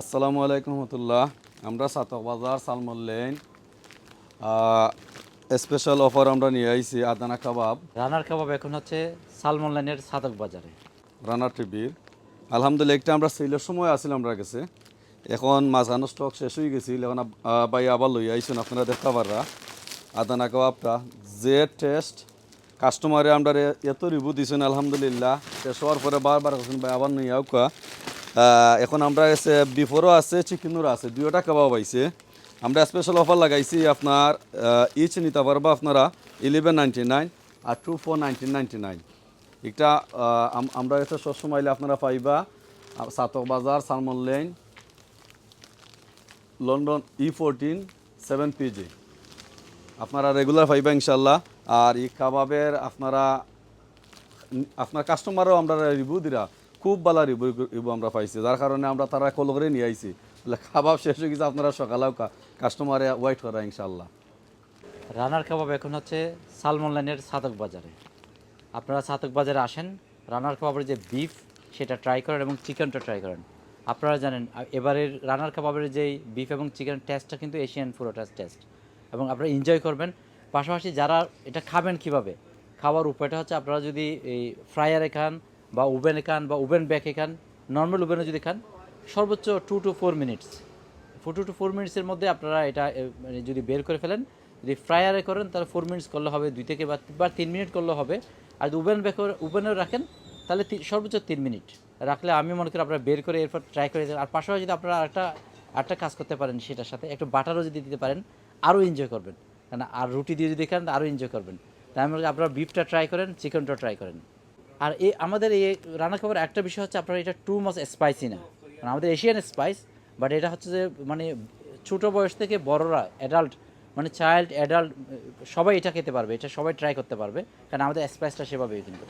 আসসালামু আলাইকুম রহমতুল্লাহ। আমরা সাতক বাজার সালমন লেন। স্পেশাল অফার আমরা নিয়ে আইছি আদানা কাবাব। রানার কাবাব এখন হচ্ছে সালমন লাইনের সাদক বাজারে। রানার টিভির আলহামদুলিল্লাহ একটা আমরা সেলের সময় আসিল আমরা গেছে। এখন মাঝানো স্টক শেষ হয়ে গেছিল এখন ভাই আবার লই আইসুন আপনারা দেখতে পাররা। আদানা কাবাবটা যে টেস্ট কাস্টমারে আমরা এত রিভিউ দিছেন আলহামদুলিল্লাহ। শেষ হওয়ার পরে বারবার ভাই আবার নিয়ে আউকা এখন আমরা এসে বিফোরও আছে চিকেনেরও আছে, দুইটা কাবাব আইছে। আমরা স্পেশাল অফার লাগাইছি আপনার ইচ নিতে পারব আপনারা ইলেভেন নাইনটি নাইন আর two four nineteen ninety nine আম- আমরা এসে সবসময় আপনারা পাইবা। সাতক বাজার, Salmon Lane, London E fourteen seven PG আপনারা রেগুলার পাইবা ইনশাল্লাহ আর এই কাবাবের আপনারা, আপনার কাস্টমারও আমরা রিভিউ দিরা। খুব ভালো রিভিউ আমরা পাইছি, যার কারণে আমরা তারা কল করে নিয়ে আইছি। বলে কাবাব শেষ হয়ে গেছে, আপনারা সকালেও কাস্টমারে ওয়েট করা ইনশাল্লাহ রানার কাবাব এখন হচ্ছে সালমন লাইনের সাতক বাজারে। আপনারা সাতক বাজারে আসেন, রানার কাবাবের যে বিফ সেটা ট্রাই করেন এবং চিকেনটা ট্রাই করেন। আপনারা জানেন এবারের রানার কাবাবের যেই বিফ এবং চিকেন টেস্টটা কিন্তু এশিয়ান ফুরোটাস টেস্ট এবং আপনারা এনজয় করবেন। পাশাপাশি যারা এটা খাবেন কীভাবে? খাওয়ার উপায়টা হচ্ছে আপনারা যদি এই ফ্রায়ারে খান বা ওভেনে খান বা ওভেন ব্যাকে খান নর্মাল ওভেনে যদি খান, সর্বোচ্চ two two four minutes four two two four মিনিটসের মধ্যে আপনারা এটা মানে যদি বের করে ফেলেন, যদি ফ্রায়ারে করেন, তাহলে ফোর মিনিটস করলে হবে দুই থেকে বা তিন মিনিট করলে হবে। আর যদি ওভেন বের ওভেনে রাখেন, তাহলে সর্বোচ্চ তিন মিনিট রাখলে আমি মনে করি আপনারা বের করে এরপর ট্রাই করে। আর পাশাপাশি যদি আপনারা একটা একটা কাজ করতে পারেন সেটার সাথে, একটু বাটারও যদি দিতে পারেন, আরও এনজয় করবেন। কেন আর রুটি দিয়ে যদি খান, আরও এনজয় করবেন। তাই আমি আপনারা বিফটা ট্রাই করেন চিকেনটা ট্রাই করেন। আর এই আমাদের এই রান্না খাবার একটা বিষয় হচ্ছে আপনার এটা টু মাস স্পাইসি না। মানে আমাদের এশিয়ান স্পাইস বাট এটা হচ্ছে যে মানে ছোটো বয়স থেকে বড়রা অ্যাডাল্ট মানে চাইল্ড অ্যাডাল্ট সবাই এটা খেতে পারবে, এটা সবাই ট্রাই করতে পারবে, কারণ আমাদের স্পাইসটা সেভাবেই কিন্তু।